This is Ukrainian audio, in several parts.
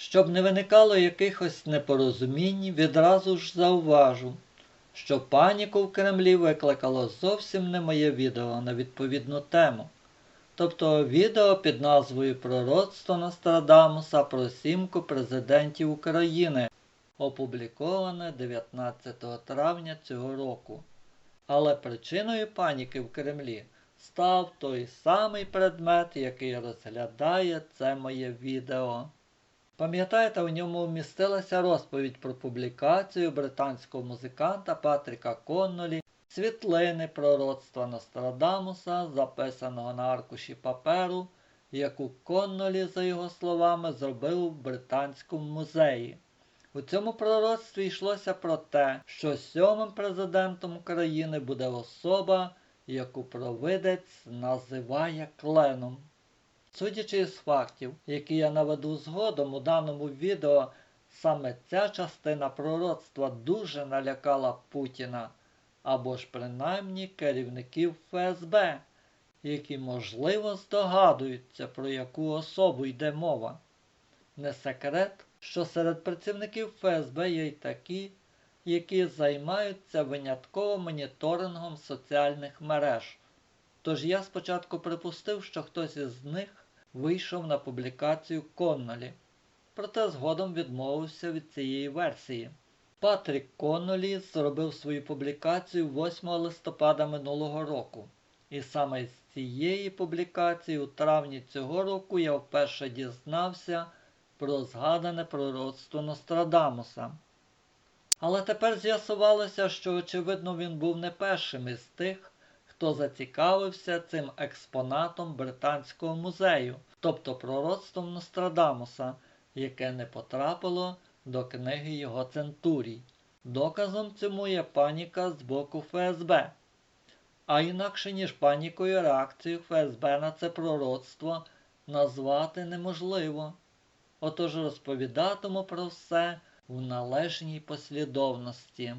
Щоб не виникало якихось непорозумінь, відразу ж зауважу, що паніку в Кремлі викликало зовсім не моє відео на відповідну тему. Тобто відео під назвою Пророцтво Нострадамуса про сімку президентів України, опубліковане 19 травня цього року. Але причиною паніки в Кремлі став той самий предмет, який розглядає це моє відео. Пам'ятаєте, в ньому вмістилася розповідь про публікацію британського музиканта Патріка Коннолі світлини пророцтва Нострадамуса, записаного на аркуші паперу, яку Коннолі, за його словами, зробив у Британському музеї. У цьому пророцтві йшлося про те, що сьомим президентом України буде особа, яку провидець називає кленом. Судячи із фактів, які я наведу згодом у даному відео, саме ця частина пророцтва дуже налякала Путіна або ж принаймні керівників ФСБ, які можливо здогадуються, про яку особу йде мова. Не секрет, що серед працівників ФСБ є й такі, які займаються винятково моніторингом соціальних мереж. Тож я спочатку припустив, що хтось із них вийшов на публікацію Коннолі, проте згодом відмовився від цієї версії. Патрік Коннолі зробив свою публікацію 8 листопада минулого року. І саме з цієї публікації у травні цього року я вперше дізнався про згадане пророцтво Нострадамуса. Але тепер з'ясувалося, що, очевидно, він був не першим із тих, хто зацікавився цим експонатом Британського музею, тобто пророцтвом Нострадамуса, яке не потрапило до книги його Центурій. Доказом цьому є паніка з боку ФСБ. А інакше, ніж панікою реакцію ФСБ на це пророцтво назвати неможливо. Отож розповідатиму про все в належній послідовності.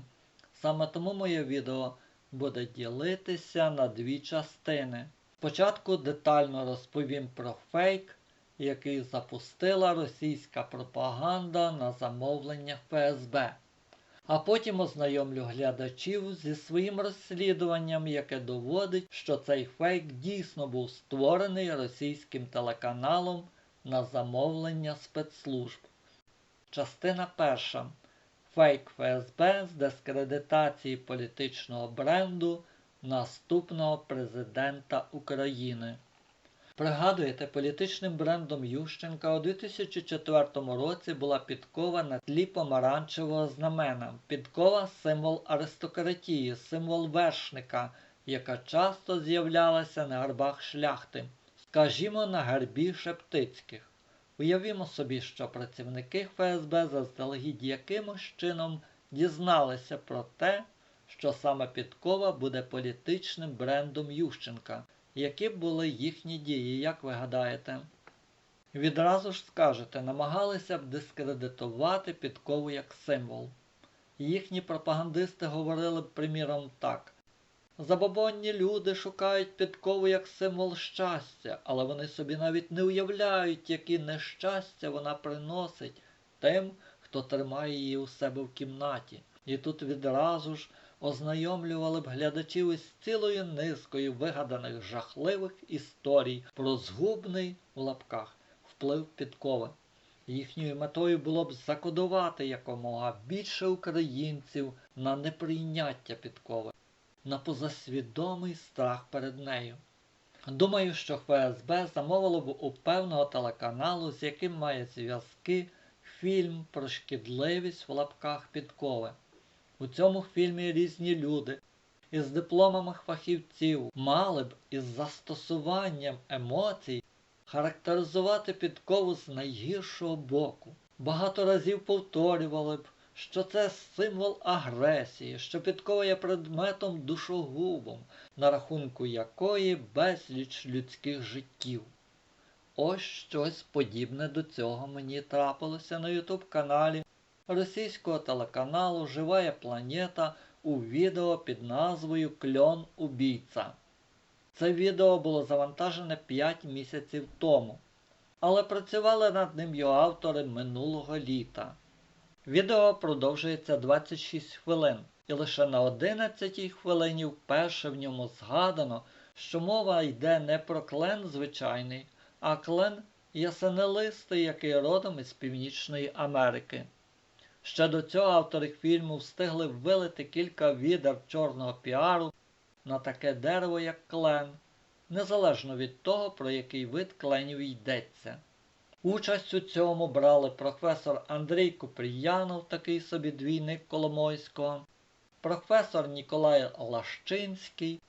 Саме тому моє відео буде ділитися на дві частини. Спочатку детально розповім про фейк, який запустила російська пропаганда на замовлення ФСБ. А потім ознайомлю глядачів зі своїм розслідуванням, яке доводить, що цей фейк дійсно був створений російським телеканалом на замовлення спецслужб. Частина перша. Фейк ФСБ з дискредитації політичного бренду наступного президента України. Пригадуєте, політичним брендом Ющенка у 2004 році була підкова на тлі помаранчевого знамена. Підкова символ аристократії, символ вершника, яка часто з'являлася на гербах шляхти, скажімо, на гербі Шептицьких. Уявімо собі, що працівники ФСБ заздалегідь якимось чином дізналися про те, що саме підкова буде політичним брендом Ющенка. Які були їхні дії, як ви гадаєте? Відразу ж скажете, намагалися б дискредитувати підкову як символ. Їхні пропагандисти говорили б, приміром, так. Забобонні люди шукають підкову як символ щастя, але вони собі навіть не уявляють, які нещастя вона приносить тим, хто тримає її у себе в кімнаті. І тут відразу ж ознайомлювали б глядачів із цілою низкою вигаданих жахливих історій про згубний у лапках вплив підкови. Їхньою метою було б закодувати якомога більше українців на неприйняття підкови, на позасвідомий страх перед нею. Думаю, що ФСБ замовило б у певного телеканалу, з яким має зв'язки, фільм про шкідливість в лапках підкови. У цьому фільмі різні люди із дипломами фахівців мали б із застосуванням емоцій характеризувати підкову з найгіршого боку. Багато разів повторювали б, що це символ агресії, що підкова є предметом душогубом, на рахунку якої безліч людських життів. Ось щось подібне до цього мені трапилося на ютуб каналі російського телеканалу Живая планета у відео під назвою Кльон Убійця. Це відео було завантажене 5 місяців тому. але працювали над ним його автори минулого літа. Відео продовжується 26 хвилин, і лише на 11 хвилині вперше в ньому згадано, що мова йде не про клен звичайний, а клен ясенелистий, який родом із Північної Америки. Ще до цього автори фільму встигли вилити кілька відер чорного піару на таке дерево, як клен, незалежно від того, про який вид кленів йдеться. Участь у цьому брали професор Андрій Купріянов, такий собі двійник Коломойського, професор Ніколай Лащинський,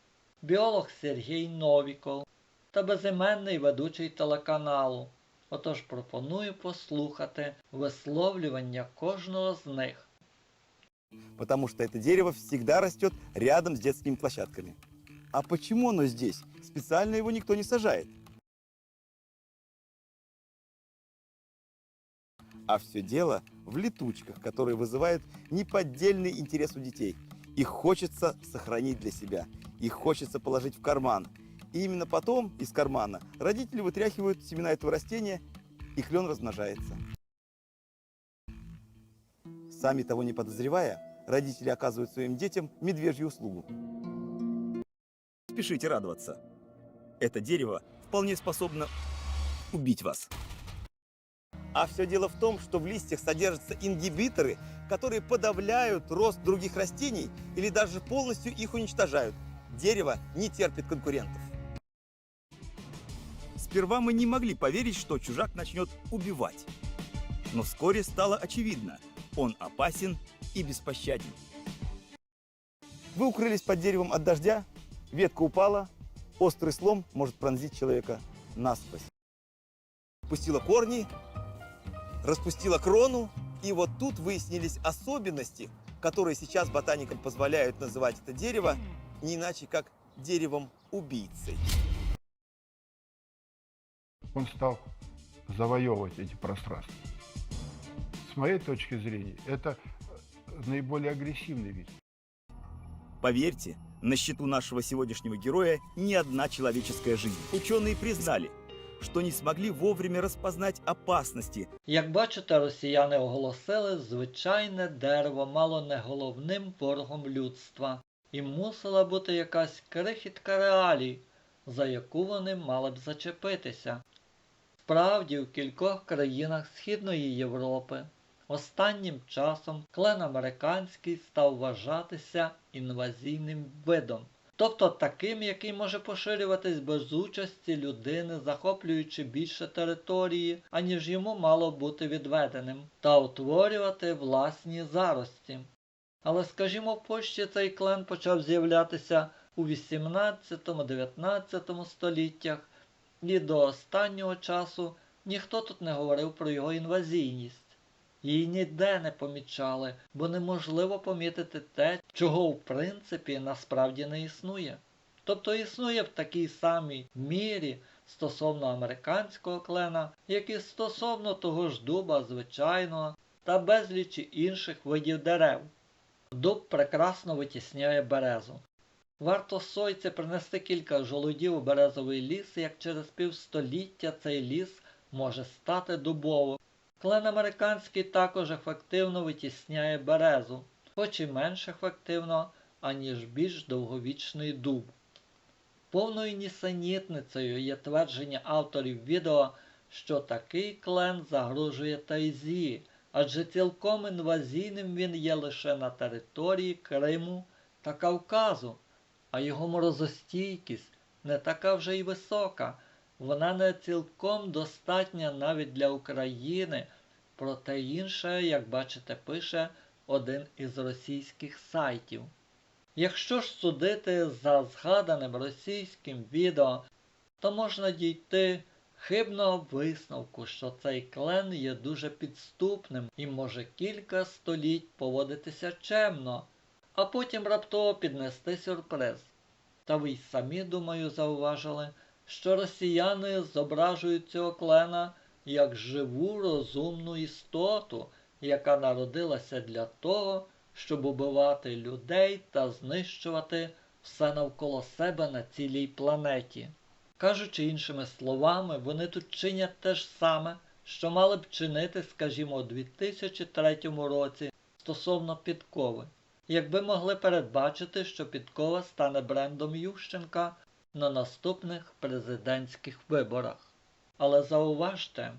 біолог Сергій Новіков та безіменний ведучий телеканалу. Отож пропоную послухати висловлювання кожного з них. потому что это дерево всегда растет рядом с детскими площадками. А почему оно здесь? Специально его никто не сажает. А все дело в летучках, которые вызывают неподдельный интерес у детей. Их хочется сохранить для себя, их хочется положить в карман. И именно потом из кармана родители вытряхивают семена этого растения, и клен размножается. Сами того не подозревая, родители оказывают своим детям медвежью услугу. Спешите радоваться. Это дерево вполне способно убить вас. А все дело в том, что в листьях содержатся ингибиторы, которые подавляют рост других растений или даже полностью их уничтожают. Дерево не терпит конкурентов. Сперва мы не могли поверить, что чужак начнет убивать. Но вскоре стало очевидно, он опасен и беспощаден. Вы укрылись под деревом от дождя, ветка упала, острый слом может пронзить человека насквозь. Пустила корни, распустила крону, и вот тут выяснились особенности, которые сейчас ботаникам позволяют называть это дерево не иначе как деревом-убийцей. он стал завоевывать эти пространства. С моей точки зрения, это наиболее агрессивный вид. Поверьте, на счету нашего сегодняшнего героя не одна человеческая жизнь. Ученые признали, что не смогли вовремя распознать опасности, Як бачите, росіяни оголосили, звичайне дерево мало не головним ворогом людства, і мусила бути якась крихітка реалій, за яку вони мали б зачепитися. Справді, в кількох країнах Східної Європи останнім часом клен американський став вважатися інвазійним видом, тобто таким, який може поширюватись без участі людини, захоплюючи більше території, аніж йому мало бути відведеним, та утворювати власні зарості. Але, скажімо, в Польщі цей клен почав з'являтися у 18-19 століттях, і до останнього часу ніхто тут не говорив про його інвазійність. Її ніде не помічали, бо неможливо помітити те, чого в принципі насправді не існує. Тобто існує в такій самій мірі стосовно американського клена, як і стосовно того ж дуба звичайного та безлічі інших видів дерев. Дуб прекрасно витісняє березу. Варто сойці принести кілька жолудів у березовий ліс, як через півстоліття цей ліс може стати дубовим. Клен американський також ефективно витісняє березу, хоч і менш ефективно, аніж більш довговічний дуб. Повною нісенітницею є твердження авторів відео, що такий клен загрожує тайзі, адже цілком інвазійним він є лише на території Криму та Кавказу, а його морозостійкість не така вже й висока, вона не цілком достатня навіть для України, проте інше, як бачите, пише один із російських сайтів. Якщо ж судити за згаданим російським відео, то можна дійти хибного висновку, що цей клен є дуже підступним і може кілька століть поводитися чемно, а потім раптово піднести сюрприз. Та ви й самі, думаю, зауважили, що росіяни зображують цього клена як живу розумну істоту, яка народилася для того, щоб убивати людей та знищувати все навколо себе на цілій планеті. Кажучи іншими словами, вони тут чинять те ж саме, що мали б чинити, скажімо, у 2003 році стосовно підкови. Якби могли передбачити, що підкова стане брендом Ющенка на наступних президентських виборах. Але зауважте,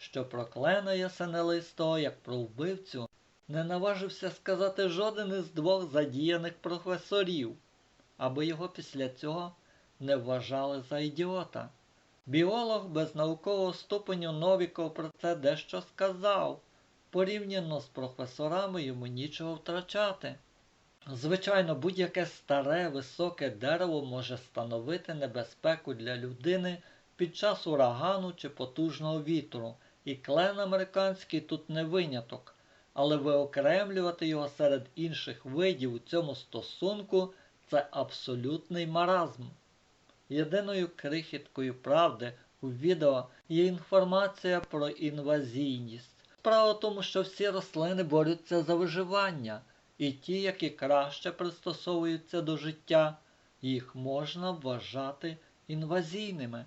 що про Клена Ясенели як про вбивцю, не наважився сказати жоден із двох задіяних професорів, аби його після цього не вважали за ідіота. Біолог без наукового ступеню Новіков про це дещо сказав. Порівняно з професорами йому нічого втрачати. Звичайно, будь-яке старе високе дерево може становити небезпеку для людини під час урагану чи потужного вітру, і клен американський тут не виняток, але виокремлювати його серед інших видів у цьому стосунку це абсолютний маразм. Єдиною крихіткою правди у відео є інформація про інвазійність. Справа в тому, що всі рослини борються за виживання, і ті, які краще пристосовуються до життя, їх можна вважати інвазійними.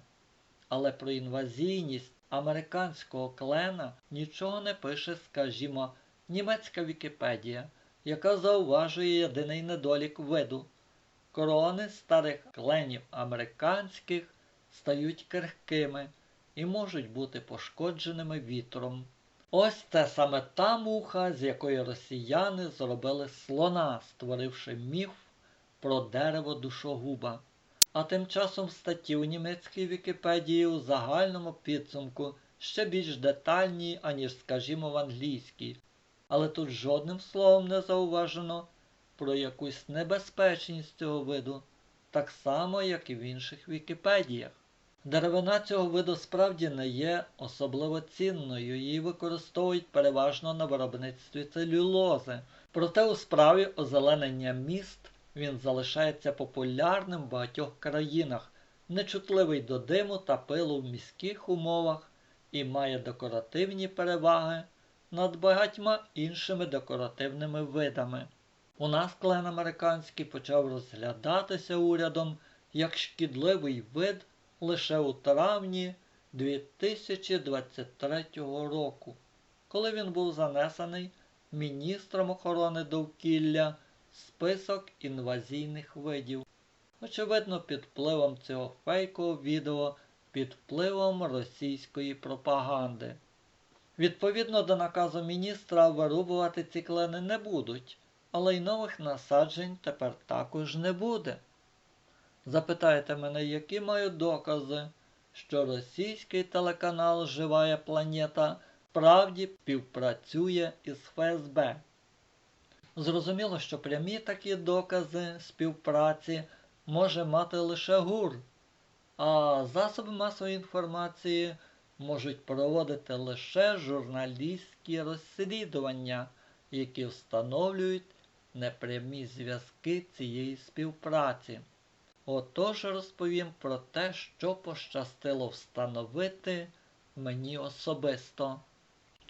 Але про інвазійність американського клена нічого не пише, скажімо, німецька Вікіпедія, яка зауважує єдиний недолік виду. Крони старих кленів американських стають крихкими і можуть бути пошкодженими вітром. Ось це саме та муха, з якої росіяни зробили слона, створивши міф про дерево душогуба. А тим часом статті у німецькій Вікіпедії у загальному підсумку ще більш детальні, аніж, скажімо, в англійській. Але тут жодним словом не зауважено про якусь небезпечність цього виду, так само, як і в інших Вікіпедіях. Деревина цього виду справді не є особливо цінною, її використовують переважно на виробництві целюлози. Проте у справі озеленення міст він залишається популярним в багатьох країнах, нечутливий до диму та пилу в міських умовах і має декоративні переваги над багатьма іншими декоративними видами. У нас клен американський почав розглядатися урядом як шкідливий вид лише у травні 2023 року, коли він був занесений міністром охорони довкілля список інвазійних видів. Очевидно, під впливом цього фейкового відео, під впливом російської пропаганди. Відповідно до наказу міністра, вирубувати ці клени не будуть, але й нових насаджень тепер також не буде. Запитаєте мене, які маю докази, що російський телеканал Живая планета справді співпрацює із ФСБ. Зрозуміло, що прямі такі докази співпраці може мати лише ГУР, а засоби масової інформації можуть проводити лише журналістські розслідування, які встановлюють непрямі зв'язки цієї співпраці. Отож розповім про те, що пощастило встановити мені особисто.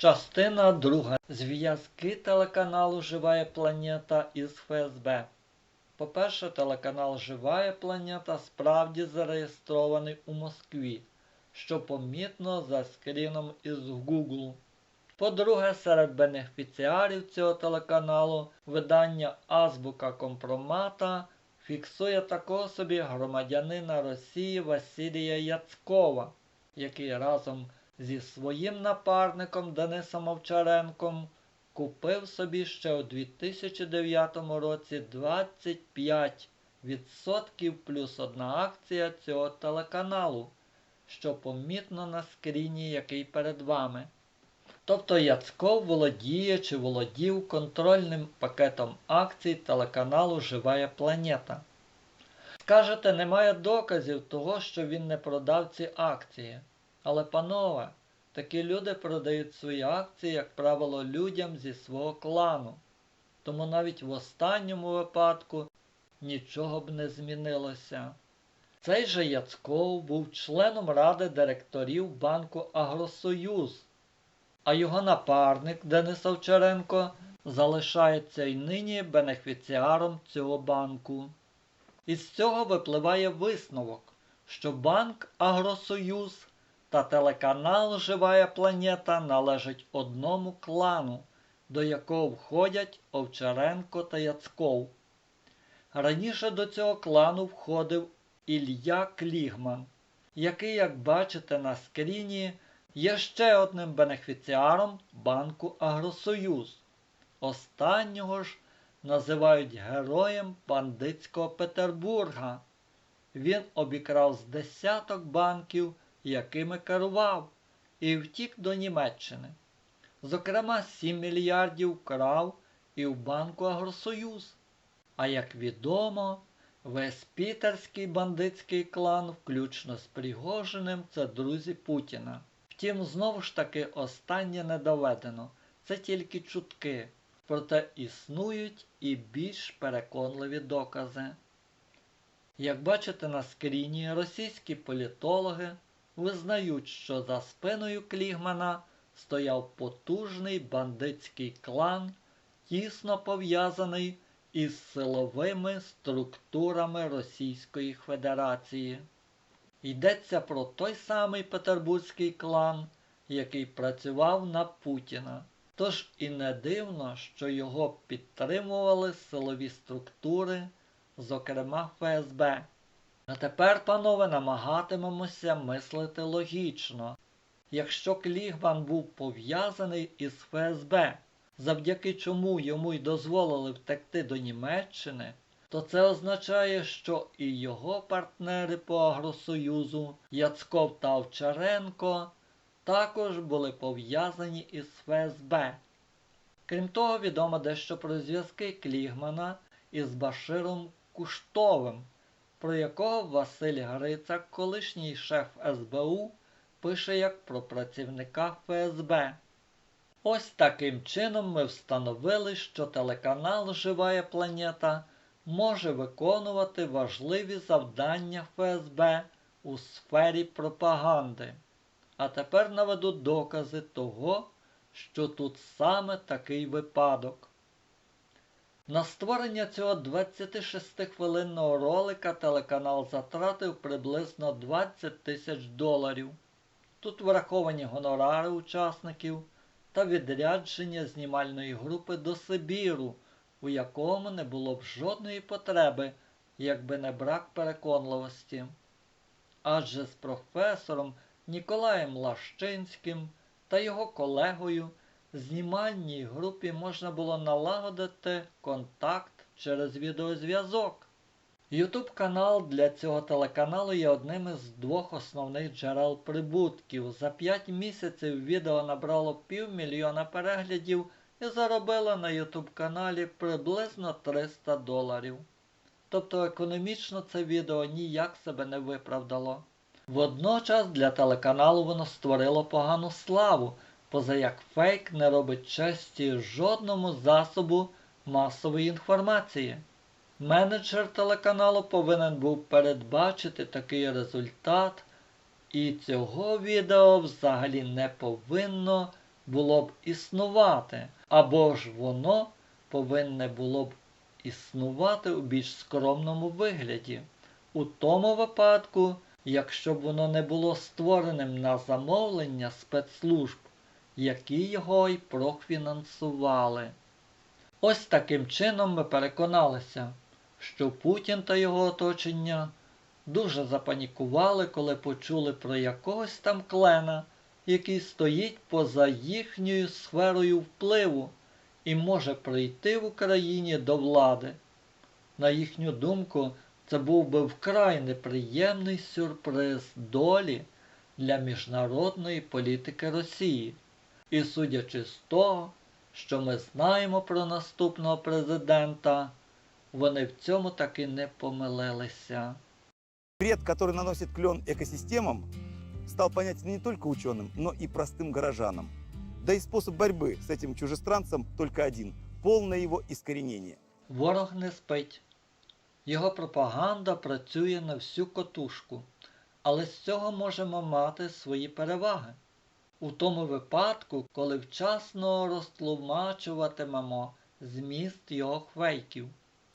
Частина друга. Зв'язки телеканалу Живая планета із ФСБ. По-перше, телеканал Живая планета справді зареєстрований у Москві, що помітно за скріном із Google. По-друге, серед бенефіціарів цього телеканалу видання Азбука Компромата фіксує такого собі громадянина Росії Василія Яцкова, який разом зі своїм напарником Денисом Овчаренком купив собі ще у 2009 році 25% плюс одна акція цього телеканалу, що помітно на скріні, який перед вами. Тобто Яцков володіє чи володів контрольним пакетом акцій телеканалу Живая планета. Скажете, немає доказів того, що він не продав ці акції. Але, панове, такі люди продають свої акції, як правило, людям зі свого клану. Тому навіть в останньому випадку нічого б не змінилося. Цей же Яцков був членом ради директорів банку Агросоюз, а його напарник Денис Овчаренко залишається й нині бенефіціаром цього банку. Із цього випливає висновок, що банк Агросоюз та телеканал Живая планета належать одному клану, до якого входять Овчаренко та Яцков. Раніше до цього клану входив Ілля Клігман, який, як бачите на скріні, є ще одним бенефіціаром банку Агросоюз. Останнього ж називають героєм бандитського Петербурга. Він обікрав з десяток банків, якими керував, і втік до Німеччини. Зокрема, 7 мільярдів вкрав і в банку Агросоюз. А як відомо, весь пітерський бандитський клан, включно з Пригожиним, це друзі Путіна. Втім, знову ж таки, останнє не доведено. Це тільки чутки. Проте існують і більш переконливі докази. Як бачите на скріні, російські політологи визнають, що за спиною Клігмана стояв потужний бандитський клан, тісно пов'язаний із силовими структурами Російської Федерації. Йдеться про той самий Петербурзький клан, який працював на Путіна. Тож і не дивно, що його підтримували силові структури, зокрема ФСБ. А тепер, панове, намагатимемося мислити логічно. Якщо Клігман був пов'язаний із ФСБ, завдяки чому йому й дозволили втекти до Німеччини, то це означає, що і його партнери по Агросоюзу Яцков та Овчаренко також були пов'язані із ФСБ. Крім того, відомо дещо про зв'язки Клігмана із Баширом Куштовим, про якого Василь Грицак, колишній шеф СБУ, пише як про працівника ФСБ. Ось таким чином ми встановили, що телеканал Живая планета може виконувати важливі завдання ФСБ у сфері пропаганди. А тепер наведу докази того, що тут саме такий випадок. На створення цього 26-хвилинного ролика телеканал затратив приблизно 20 тисяч доларів. Тут враховані гонорари учасників та відрядження знімальної групи до Сибіру, у якому не було б жодної потреби, якби не брак переконливості. Адже з професором Ніколаєм Лащинським та його колегою знімальній групі можна було налагодити контакт через відеозв'язок. Ютуб канал для цього телеканалу є одним із двох основних джерел прибутків. За 5 місяців відео набрало півмільйона переглядів і заробило на Ютуб каналі приблизно 300 доларів. Тобто економічно це відео ніяк себе не виправдало. Водночас для телеканалу воно створило погану славу, поза як фейк не робить честі жодному засобу масової інформації. Менеджер телеканалу повинен був передбачити такий результат, і цього відео взагалі не повинно було б існувати, або ж воно повинне було б існувати у більш скромному вигляді. У тому випадку, якщо б воно не було створеним на замовлення спецслужб, які його й профінансували. Ось таким чином ми переконалися, що Путін та його оточення дуже запанікували, коли почули про якогось там клена, який стоїть поза їхньою сферою впливу і може прийти в Україні до влади. На їхню думку, це був би вкрай неприємний сюрприз долі для міжнародної політики Росії. І судячи з того, що ми знаємо про наступного президента, вони в цьому таки не помилилися. Вред, который наносит клен экосистемам, стал понятен не только ученым, но и простым горожанам. Да и способ борьбы с этим чужестранцем только один – полное его искоренение. Ворог не спить. Його пропаганда працює на всю котушку, але з цього можемо мати свої переваги. У тому випадку, коли вчасно розтлумачуватимемо зміст його хвейків.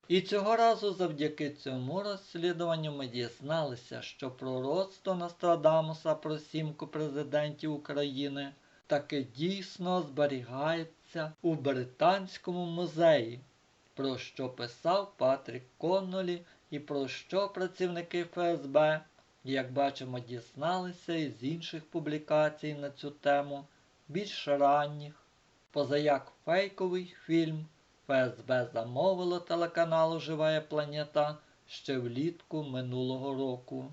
І цього разу завдяки цьому розслідуванню ми дізналися, що пророцтво Нострадамуса про сімку президентів України таки дійсно зберігається у Британському музеї, про що писав Патрік Коннолі і про що працівники ФСБ, як бачимо, дізналися із інших публікацій на цю тему, більш ранніх. Позаяк фейковий фільм ФСБ замовило телеканалу Живая планета ще влітку минулого року.